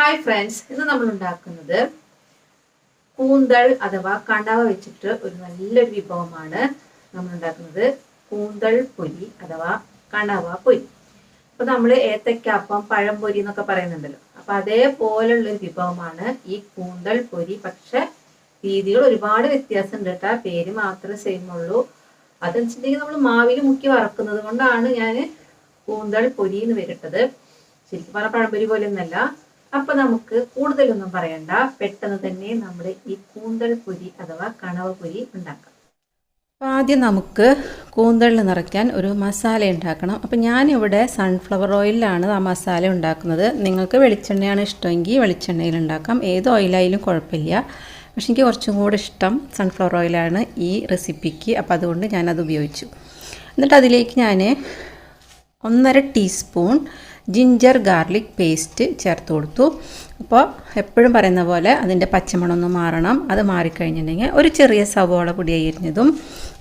Hi friends ഇന്ന് നമ്മൾ ഉണ്ടാക്കുന്നത് കൂന്തൾ അഥവാ കണവ വെച്ചിട്ട് ഒരു നല്ലൊരു വിഭവമാണ് നമ്മൾ ഉണ്ടാക്കുന്നത് കൂന്തൾ പൊരി അഥവാ കണവ പൊരി. അപ്പൊ നമ്മൾ ഏത്തക്കാപ്പം പഴംപൊരി എന്നൊക്കെ പറയുന്നുണ്ടല്ലോ. അപ്പൊ അതേപോലുള്ള ഒരു വിഭവമാണ് ഈ കൂന്തൾ പൊരി. പക്ഷെ രീതികൾ ഒരുപാട് വ്യത്യാസം ഉണ്ട് കേട്ടോ. പേര് മാത്രമേ സെയിം ഉള്ളൂ. അതെന്ന് വെച്ചിട്ടുണ്ടെങ്കിൽ നമ്മൾ മാവിൽ മുക്കി വറക്കുന്നത് കൊണ്ടാണ് ഞാൻ കൂന്തൾ പൊരി എന്ന് പേരിട്ടത്. ശരിക്കും പറഞ്ഞാൽ പഴംപൊരി പോലെ ഒന്നല്ല അപ്പൊ നമുക്ക് കൂടുതലൊന്നും പറയണ്ട. പെട്ടെന്ന് തന്നെ നമ്മുടെ ഈ കൂന്തൽ പൊരി അഥവാ കണവ പൊരി ഉണ്ടാക്കാം. അപ്പോൾ ആദ്യം നമുക്ക് കൂന്തളിൽ നിറയ്ക്കാൻ ഒരു മസാല ഉണ്ടാക്കണം. അപ്പോൾ ഞാനിവിടെ സൺഫ്ലവർ ഓയിലാണ് ആ മസാല ഉണ്ടാക്കുന്നത്. നിങ്ങൾക്ക് വെളിച്ചെണ്ണയാണ് ഇഷ്ടമെങ്കിൽ വെളിച്ചെണ്ണയിൽ ഉണ്ടാക്കാം. ഏത് ഓയിലായാലും കുഴപ്പമില്ല. പക്ഷെ എനിക്ക് കുറച്ചും കൂടെ ഇഷ്ടം സൺഫ്ലവർ ഓയിലാണ് ഈ റെസിപ്പിക്ക് അപ്പോൾ അതുകൊണ്ട് ഞാനത് ഉപയോഗിച്ചു. എന്നിട്ട് അതിലേക്ക് ഞാൻ ഒന്നര ടീസ്പൂൺ ജിഞ്ചർ ഗാർലിക് പേസ്റ്റ് ചേർത്ത് കൊടുത്തു. അപ്പോൾ എപ്പോഴും പറയുന്ന പോലെ അതിന്റെ പച്ചമണമൊന്ന് മാറണം. അത് മാറിക്കഴിഞ്ഞിട്ടുണ്ടെങ്കിൽ ഒരു ചെറിയ സവോള പൊടി അരിഞ്ഞതും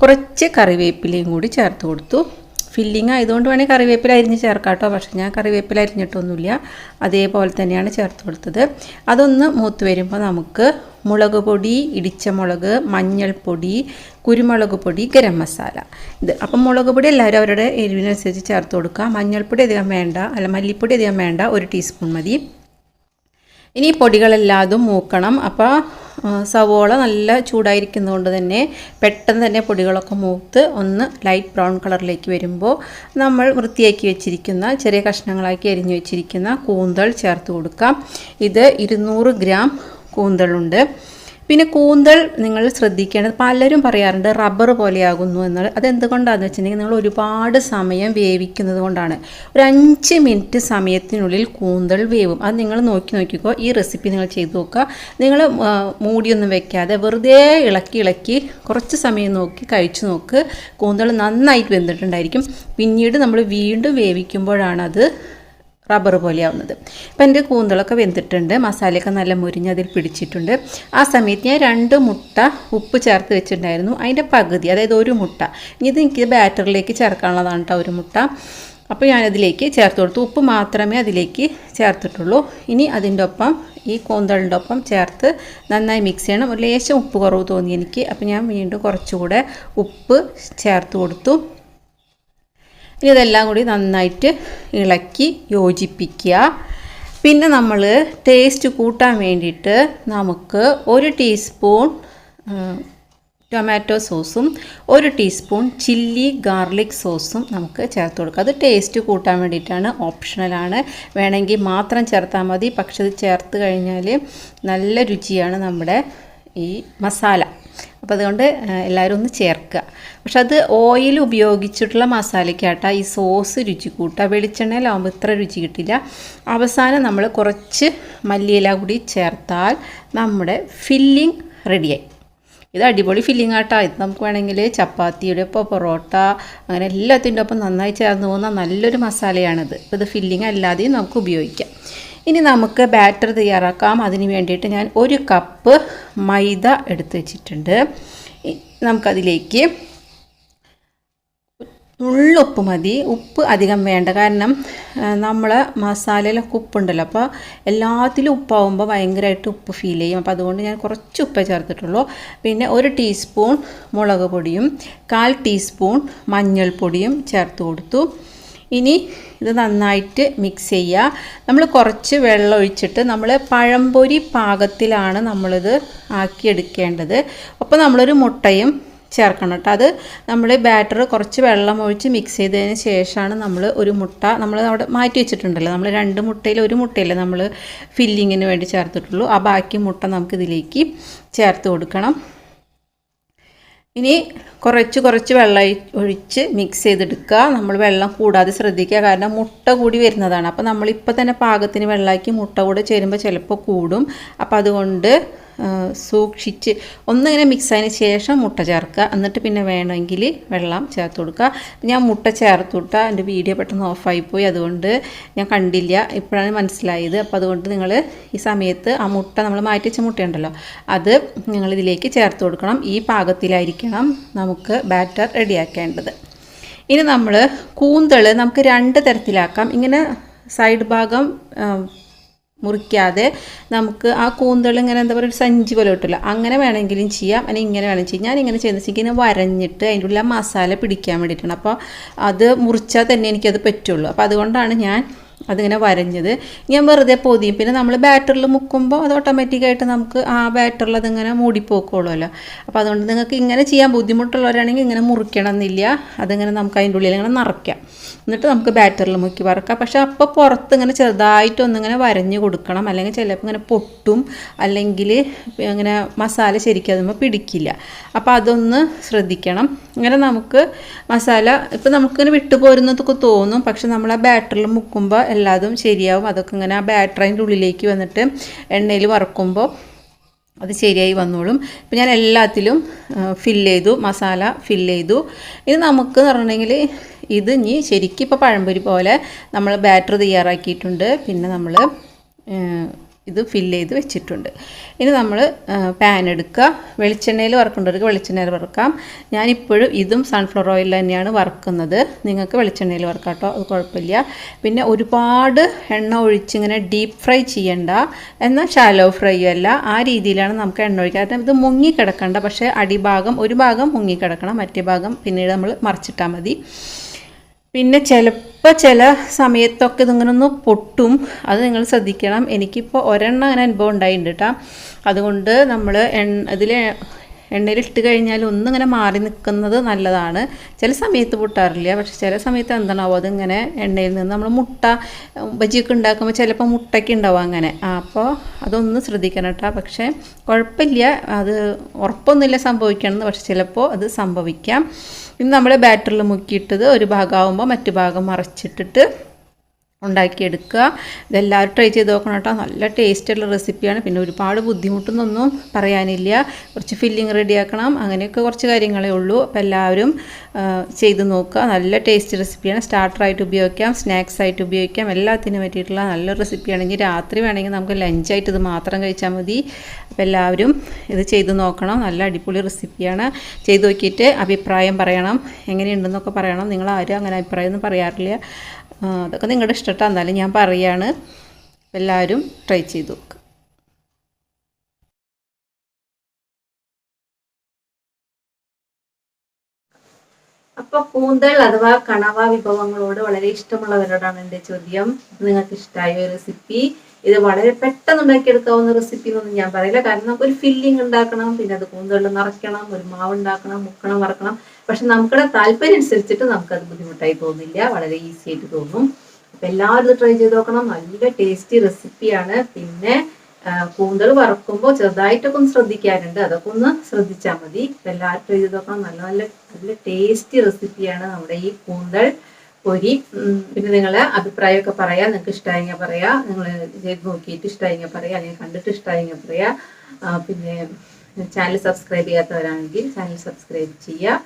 കുറച്ച് കറിവേപ്പിലയും കൂടി ചേർത്ത് കൊടുത്തു. ഫില്ലിങ് ആയതുകൊണ്ട് വേണമെങ്കിൽ കറിവേപ്പില അരിഞ്ഞ് ചേർക്കാം കേട്ടോ. പക്ഷേ ഞാൻ കറിവേപ്പില അരിഞ്ഞിട്ടൊന്നുമില്ല. അതേപോലെ തന്നെയാണ് ചേർത്ത് കൊടുത്തത്. അതൊന്ന് മൂത്ത് വരുമ്പോൾ നമുക്ക് മുളക് പൊടി ഇടിച്ച മുളക് മഞ്ഞൾപ്പൊടി കുരുമുളക് പൊടി ഗരം മസാല. ഇത് അപ്പം മുളക് പൊടി എല്ലാവരും അവരുടെ എരിവിനനുസരിച്ച് ചേർത്ത് കൊടുക്കുക. മഞ്ഞൾപ്പൊടി അധികം വേണ്ട അല്ല മല്ലിപ്പൊടി അധികം വേണ്ട ഒരു ടീസ്പൂൺ മതി. ഇനി പൊടികളെല്ലാതും മൂക്കണം. അപ്പോൾ സവോള നല്ല ചൂടായിരിക്കുന്നതുകൊണ്ട് തന്നെ പെട്ടെന്ന് തന്നെ പൊടികളൊക്കെ മൂത്ത് ഒന്ന് ലൈറ്റ് ബ്രൗൺ കളറിലേക്ക് വരുമ്പോൾ നമ്മൾ വൃത്തിയാക്കി വെച്ചിരിക്കുന്ന ചെറിയ കഷ്ണങ്ങളാക്കി അരിഞ്ഞു വെച്ചിരിക്കുന്ന കൂന്തൾ ചേർത്ത് കൊടുക്കാം. ഇത് ഇരുന്നൂറ് ഗ്രാം കൂന്തളുണ്ട്. പിന്നെ കൂന്തൽ നിങ്ങൾ ശ്രദ്ധിക്കേണ്ടത് പലരും പറയാറുണ്ട് റബ്ബർ പോലെയാകുന്നു എന്നുള്ളത് അതെന്തുകൊണ്ടാണെന്ന് വെച്ചിട്ടുണ്ടെങ്കിൽ നിങ്ങൾ ഒരുപാട് സമയം വേവിക്കുന്നത് കൊണ്ടാണ്. ഒരു അഞ്ച് മിനിറ്റ് സമയത്തിനുള്ളിൽ കൂന്തൽ വേവും. അത് നിങ്ങൾ നോക്കി നോക്കിക്കോ. ഈ റെസിപ്പി നിങ്ങൾ ചെയ്തു നോക്കുക. നിങ്ങൾ മൂടിയൊന്നും വെക്കാതെ വെറുതെ ഇളക്കി ഇളക്കി കുറച്ച് സമയം നോക്കി കഴിച്ചു നോക്ക്. കൂന്തൾ നന്നായിട്ട് വെന്തിട്ടുണ്ടായിരിക്കും. പിന്നീട് നമ്മൾ വീണ്ടും വേവിക്കുമ്പോഴാണത് റബ്ബർ പോലെയാവുന്നത്. ഇപ്പം എന്റെ കൂന്തളൊക്കെ വെന്തിട്ടുണ്ട്. മസാലയൊക്കെ നല്ല മുരിഞ്ഞ് അതിൽ പിടിച്ചിട്ടുണ്ട്. ആ സമയത്ത് ഞാൻ രണ്ട് മുട്ട ഉപ്പ് ചേർത്ത് വെച്ചിട്ടുണ്ടായിരുന്നു. അതിന്റെ പകുതി അതായത് ഒരു മുട്ട. ഇനി ഇത് എനിക്ക് ബാറ്ററിലേക്ക് ചേർക്കാനുള്ളതാണ് കേട്ടോ ഒരു മുട്ട. അപ്പോൾ ഞാനതിലേക്ക് ചേർത്ത് കൊടുത്തു. ഉപ്പ് മാത്രമേ അതിലേക്ക് ചേർത്തിട്ടുള്ളൂ. ഇനി അതിന്റെ ഒപ്പം ഈ കൂന്തളിന്റെ ഒപ്പം ചേർത്ത് നന്നായി മിക്സ് ചെയ്യണം. ഒരു ലേശം ഉപ്പ് കുറവ് തോന്നി എനിക്ക്. അപ്പോൾ ഞാൻ വീണ്ടും കുറച്ചുകൂടെ ഉപ്പ് ചേർത്ത് കൊടുത്തു. ഇനി ഇതെല്ലാം കൂടി നന്നായിട്ട് ഇളക്കി യോജിപ്പിക്കുക. പിന്നെ നമ്മൾ ടേസ്റ്റ് കൂട്ടാൻ വേണ്ടിയിട്ട് നമുക്ക് ഒരു ടീസ്പൂൺ ടൊമാറ്റോ സോസും ഒരു ടീസ്പൂൺ ചില്ലി ഗാർലിക് സോസും നമുക്ക് ചേർത്ത് കൊടുക്കുക. അത് ടേസ്റ്റ് കൂട്ടാൻ വേണ്ടിയിട്ടാണ് ഓപ്ഷണലാണ് വേണമെങ്കിൽ മാത്രം ചേർത്താൽ മതി. പക്ഷെ ഇത് ചേർത്ത് കഴിഞ്ഞാൽ നല്ല രുചിയാണ് നമ്മുടെ ഈ മസാല. അപ്പോൾ അതുകൊണ്ട് എല്ലാവരും ഒന്ന് ചേർക്കുക. പക്ഷെ അത് ഓയിൽ ഉപയോഗിച്ചിട്ടുള്ള മസാലയ്ക്കാട്ടാ ഈ സോസ് രുചി കൂട്ടുക വെളിച്ചെണ്ണയിലാവുമ്പോൾ ഇത്ര രുചി കിട്ടില്ല. അവസാനം നമ്മൾ കുറച്ച് മല്ലിയില കൂടി ചേർത്താൽ നമ്മുടെ ഫില്ലിംഗ് റെഡിയായി ഇത് അടിപൊളി ഫില്ലിംഗ് ആട്ടോ. ഇത് നമുക്ക് വേണമെങ്കിൽ ചപ്പാത്തിയുടെ ഒപ്പം പൊറോട്ട അങ്ങനെ എല്ലാത്തിന്റെ ഒപ്പം നന്നായി ചേർന്ന് പോകുന്ന നല്ലൊരു മസാലയാണിത്. ഇത് ഫില്ലിംഗ് അല്ലാതെയും നമുക്ക് ഉപയോഗിക്കാം. ഇനി നമുക്ക് ബാറ്റർ തയ്യാറാക്കാം. അതിന് വേണ്ടിയിട്ട് ഞാൻ ഒരു കപ്പ് മൈദ എടുത്ത് വെച്ചിട്ടുണ്ട്. നമുക്കതിലേക്ക് ഉള്ളുപ്പ് മതി. ഉപ്പ് അധികം വേണ്ട. കാരണം നമ്മൾ മസാലയിലൊക്കെ ഉപ്പുണ്ടല്ലോ. അപ്പോൾ എല്ലാത്തിലും ഉപ്പാവുമ്പോൾ ഭയങ്കരമായിട്ട് ഉപ്പ് ഫീൽ ചെയ്യും. അപ്പോൾ അതുകൊണ്ട് ഞാൻ കുറച്ച് ഉപ്പ് ചേർത്തിട്ടുള്ളൂ. പിന്നെ ഒരു ടീസ്പൂൺ മുളക് പൊടിയും കാൽ ടീസ്പൂൺ മഞ്ഞൾപ്പൊടിയും ചേർത്ത് കൊടുത്തു. ഇനി ഇത് നന്നായിട്ട് മിക്സ് ചെയ്യുക നമ്മൾ കുറച്ച് വെള്ളം ഒഴിച്ചിട്ട് നമ്മൾ പഴംപൊരി പാകത്തിലാണ് നമ്മളിത് ആക്കിയെടുക്കേണ്ടത്. അപ്പോൾ നമ്മളൊരു മുട്ടയും ചേർക്കണം കേട്ടോ. അത് നമ്മൾ ബാറ്റർ കുറച്ച് വെള്ളം ഒഴിച്ച് മിക്സ് ചെയ്തതിന് ശേഷമാണ് നമ്മൾ ഒരു മുട്ട നമ്മൾ അവിടെ മാറ്റി വെച്ചിട്ടുണ്ടല്ലോ. നമ്മൾ രണ്ട് മുട്ടയിൽ ഒരു മുട്ടയല്ലേ നമ്മൾ ഫില്ലിങ്ങിന് വേണ്ടി ചേർത്തിട്ടുള്ളൂ. ആ ബാക്കി മുട്ട നമുക്ക് ഇതിലേക്ക് ചേർത്ത് കൊടുക്കണം. ഇനി കുറച്ച് കുറച്ച് വെള്ളം ഒഴിച്ച് മിക്സ് ചെയ്തെടുക്കുക. നമ്മൾ വെള്ളം കൂടാതെ ശ്രദ്ധിക്കുക. കാരണം മുട്ട കൂടി വരുന്നതാണ്. അപ്പോൾ നമ്മളിപ്പോൾ തന്നെ പാകത്തിന് വെള്ളമാക്കി മുട്ട കൂടെ ചേരുമ്പോൾ ചിലപ്പോൾ കൂടും. അപ്പോൾ അതുകൊണ്ട് സൂക്ഷിച്ച് ഒന്നിങ്ങനെ മിക്സ് ആയതിന് ശേഷം മുട്ട ചേർക്കുക. എന്നിട്ട് പിന്നെ വേണമെങ്കിൽ വെള്ളം ചേർത്ത് കൊടുക്കുക. ഞാൻ മുട്ട ചേർത്ത് വിട്ടാൽ എന്റെ വീഡിയോ പെട്ടെന്ന് ഓഫായി പോയി. അതുകൊണ്ട് ഞാൻ കണ്ടില്ല. ഇപ്പോഴാണ് മനസ്സിലായത്. അപ്പോൾ അതുകൊണ്ട് നിങ്ങൾ ഈ സമയത്ത് ആ മുട്ട നമ്മൾ മാറ്റി വെച്ച മുട്ടയുണ്ടല്ലോ അത് നിങ്ങൾ ഇതിലേക്ക് ചേർത്ത് കൊടുക്കണം. ഈ പാകത്തിലായിരിക്കണം നമുക്ക് ബാറ്റർ റെഡിയാക്കേണ്ടത്. ഇനി നമ്മൾ കൂന്തൾ നമുക്ക് രണ്ട് തരത്തിലാക്കാം. ഇങ്ങനെ സൈഡ് ഭാഗം മുറിക്കാതെ നമുക്ക് ആ കൂന്തൾ ഇങ്ങനെ എന്താ പറയുക ഒരു സഞ്ചി പോലെ കിട്ടില്ല അങ്ങനെ വേണമെങ്കിലും ചെയ്യാം. അല്ലെങ്കിൽ ഇങ്ങനെ വേണമെങ്കിലും ചെയ്യാം. ഞാൻ ഇങ്ങനെ ചെയ്യുന്ന ഇങ്ങനെ വരഞ്ഞിട്ട് അതിന്റെ ഉള്ളിൽ മസാല പിടിക്കാൻ വേണ്ടിയിട്ടാണ്. അപ്പോൾ അത് മുറിച്ചാൽ തന്നെ എനിക്കത് പറ്റുള്ളൂ. അപ്പോൾ അതുകൊണ്ടാണ് ഞാൻ അതിങ്ങനെ വരഞ്ഞത്. ഞാൻ വെറുതെ പൊതിയും. പിന്നെ നമ്മൾ ബാറ്ററിൽ മുക്കുമ്പോൾ അത് ഓട്ടോമാറ്റിക്കായിട്ട് നമുക്ക് ആ ബാറ്ററിൽ അതിങ്ങനെ മൂടിപ്പോക്കുള്ളൂല്ലോ. അപ്പോൾ അതുകൊണ്ട് നിങ്ങൾക്ക് ഇങ്ങനെ ചെയ്യാൻ ബുദ്ധിമുട്ടുള്ളവരാണെങ്കിൽ ഇങ്ങനെ മുറിക്കണം എന്നില്ല അതിങ്ങനെ നമുക്ക് അതിന്റെ ഉള്ളിൽ ഇങ്ങനെ നിറയ്ക്കാം. എന്നിട്ട് നമുക്ക് ബാറ്ററിൽ മുക്കി വറക്കാം. പക്ഷേ അപ്പോൾ പുറത്ത് ഇങ്ങനെ ചെറുതായിട്ട് ഒന്നിങ്ങനെ വരഞ്ഞ് കൊടുക്കണം. അല്ലെങ്കിൽ ചിലപ്പോൾ ഇങ്ങനെ പൊട്ടും. അല്ലെങ്കിൽ ഇങ്ങനെ മസാല ശരിക്കും പിടിക്കില്ല. അപ്പോൾ അതൊന്ന് ശ്രദ്ധിക്കണം. ഇങ്ങനെ നമുക്ക് മസാല ഇപ്പം നമുക്കിങ്ങനെ വിട്ടുപോരുന്നതൊക്കെ തോന്നും. പക്ഷെ നമ്മൾ ആ ബാറ്ററിൽ മുക്കുമ്പോൾ എല്ലാതും ശരിയാവും. അതൊക്കെ ഇങ്ങനെ ആ ബാറ്ററിന്റെ ഉള്ളിലേക്ക് വന്നിട്ട് എണ്ണയിൽ വറക്കുമ്പോൾ അത് ശരിയായി വന്നോളും. ഇപ്പം ഞാൻ എല്ലാത്തിലും ഫില്ല് ചെയ്തു മസാല ഫില്ല് ചെയ്തു. ഇനി നമുക്ക് എന്ന് പറഞ്ഞിട്ടുണ്ടെങ്കിൽ ഇത് ഇനി ശരിക്കും ഇപ്പോൾ പഴംപൊരി പോലെ നമ്മൾ ബാറ്റർ തയ്യാറാക്കിയിട്ടുണ്ട്. പിന്നെ നമ്മൾ ഇത് ഫില്ല് ചെയ്ത് വെച്ചിട്ടുണ്ട്. ഇനി നമ്മൾ പാൻ എടുക്കുക. വെളിച്ചെണ്ണയിൽ വറക്കേണ്ടവർക്ക് വെളിച്ചെണ്ണയിൽ വറക്കാം. ഞാനിപ്പോഴും ഇതും സൺഫ്ലവർ ഓയിൽ തന്നെയാണ് വറക്കുന്നത്. നിങ്ങൾക്ക് വെളിച്ചെണ്ണയിൽ വറക്കാം കേട്ടോ. അത് കുഴപ്പമില്ല. പിന്നെ ഒരുപാട് എണ്ണ ഒഴിച്ചിങ്ങനെ ഡീപ്പ് ഫ്രൈ ചെയ്യണ്ട. എന്നാൽ ഷാലോ ഫ്രൈ അല്ല. ആ രീതിയിലാണ് നമുക്ക് എണ്ണ ഒഴിക്കുക. കാരണം ഇത് മുങ്ങിക്കിടക്കണ്ട. പക്ഷേ അടിഭാഗം ഒരു ഭാഗം മുങ്ങിക്കിടക്കണം. മറ്റേ ഭാഗം പിന്നീട് നമ്മൾ മറിച്ചിട്ടാൽ മതി. പിന്നെ ചിലപ്പോൾ ചില സമയത്തൊക്കെ ഇതിങ്ങനെ ഒന്ന് പൊട്ടും. അത് നിങ്ങൾ ശ്രദ്ധിക്കണം. എനിക്കിപ്പോൾ ഒരെണ്ണം അങ്ങനെ അനുഭവം ഉണ്ടായിട്ടുണ്ട് കേട്ടോ അതുകൊണ്ട് നമ്മൾ എണ്ണ ഇതിൽ എണ്ണയിൽ ഇട്ട് കഴിഞ്ഞാൽ ഒന്നിങ്ങനെ മാറി നിൽക്കുന്നത് നല്ലതാണ്. ചില സമയത്ത് പൊട്ടാറില്ല. പക്ഷെ ചില സമയത്ത് എന്താണാവോ അതിങ്ങനെ എണ്ണയിൽ നിന്ന് നമ്മൾ മുട്ട ബജിയൊക്കെ ഉണ്ടാക്കുമ്പോൾ ചിലപ്പോൾ മുട്ടയ്ക്ക് ഉണ്ടാവും അങ്ങനെ. അപ്പോൾ അതൊന്ന് ശ്രദ്ധിക്കണം കേട്ടോ. പക്ഷേ കുഴപ്പമില്ല. അത് ഉറപ്പൊന്നുമില്ല സംഭവിക്കണമെന്ന്. പക്ഷെ ചിലപ്പോൾ അത് സംഭവിക്കാം. ഇനി നമ്മൾ ബാറ്ററിൽ മുക്കിയിട്ടത് ഒരു ഭാഗമാകുമ്പോൾ മറ്റു ഭാഗം മറച്ചിട്ടിട്ട് ഉണ്ടാക്കിയെടുക്കുക. ഇതെല്ലാവരും ട്രൈ ചെയ്ത് നോക്കണം കേട്ടോ. നല്ല ടേസ്റ്റുള്ള റെസിപ്പിയാണ് പിന്നെ ഒരുപാട് ബുദ്ധിമുട്ടൊന്നും പറയാനില്ല. കുറച്ച് ഫില്ലിങ് റെഡിയാക്കണം അങ്ങനെയൊക്കെ കുറച്ച് കാര്യങ്ങളേ ഉള്ളൂ. അപ്പോൾ എല്ലാവരും ചെയ്ത് നോക്കുക. നല്ല ടേസ്റ്റ് റെസിപ്പിയാണ് സ്റ്റാർട്ടറായിട്ട് ഉപയോഗിക്കാം. സ്നാക്സ് ആയിട്ട് ഉപയോഗിക്കാം. എല്ലാത്തിനും പറ്റിയിട്ടുള്ള നല്ല റെസിപ്പിയാണ് ഇനി രാത്രി വേണമെങ്കിൽ നമുക്ക് ലഞ്ചായിട്ട് ഇത് മാത്രം കഴിച്ചാൽ മതി. അപ്പോൾ എല്ലാവരും ഇത് ചെയ്ത് നോക്കണം. നല്ല അടിപൊളി റെസിപ്പിയാണ് ചെയ്ത് നോക്കിയിട്ട് അഭിപ്രായം പറയണം. എങ്ങനെയുണ്ടെന്നൊക്കെ പറയണം. നിങ്ങൾ ആരും അങ്ങനെ അഭിപ്രായം ഒന്നും പറയാറില്ല. അതൊക്കെ നിങ്ങളുടെ ഇഷ്ടട്ടാ. എന്നാലും ഞാൻ പറയാണ് എല്ലാവരും ട്രൈ ചെയ്ത് നോക്കുക അപ്പൊ കൂന്തൽ അഥവാ കണവ വിഭവങ്ങളോട് വളരെ ഇഷ്ടമുള്ളവരോടാണ് എന്റെ ചോദ്യം. നിങ്ങൾക്ക് ഇഷ്ടമായ റെസിപ്പി ഇത് വളരെ പെട്ടെന്ന് ഉണ്ടാക്കിയെടുക്കാവുന്ന റെസിപ്പി എന്നൊന്നും ഞാൻ പറയില്ല. കാരണം നമുക്ക് ഒരു ഫില്ലിംഗ് ഉണ്ടാക്കണം പിന്നെ അത് കൂന്തലിൽ നിറയ്ക്കണം ഒരു മാവ് ഉണ്ടാക്കണം മുക്കണം വറക്കണം. പക്ഷെ നമുക്കുടെ താല്പര്യം അനുസരിച്ചിട്ട് നമുക്കത് ബുദ്ധിമുട്ടായി തോന്നില്ല വളരെ ഈസി ആയിട്ട് തോന്നും. അപ്പൊ എല്ലാവരും ട്രൈ ചെയ്ത് നോക്കണം. നല്ല ടേസ്റ്റി റെസിപ്പിയാണ് പിന്നെ കൂന്തൽ വറക്കുമ്പോൾ ചെറുതായിട്ടൊക്കെ ഒന്ന് ശ്രദ്ധിക്കാറുണ്ട് അതൊക്കെ ഒന്ന് ശ്രദ്ധിച്ചാൽ മതി. എല്ലാവർക്കും ട്രൈ നല്ല നല്ല നല്ല ടേസ്റ്റി റെസിപ്പിയാണ് നമ്മുടെ ഈ കൂന്തൽ പൊരി. പിന്നെ നിങ്ങളെ അഭിപ്രായമൊക്കെ പറയാം. നിങ്ങൾക്ക് ഇഷ്ടമായെങ്കിൽ പറയാ. നിങ്ങൾ ചെയ്ത് നോക്കിയിട്ട് ഇഷ്ടമായെങ്കിൽ പറയാ. അല്ലെങ്കിൽ കണ്ടിട്ട് ഇഷ്ടമായെങ്കിൽ പറയാ. പിന്നെ ചാനൽ സബ്സ്ക്രൈബ് ചെയ്യാത്തവരാണെങ്കിൽ ചാനൽ സബ്സ്ക്രൈബ് ചെയ്യുക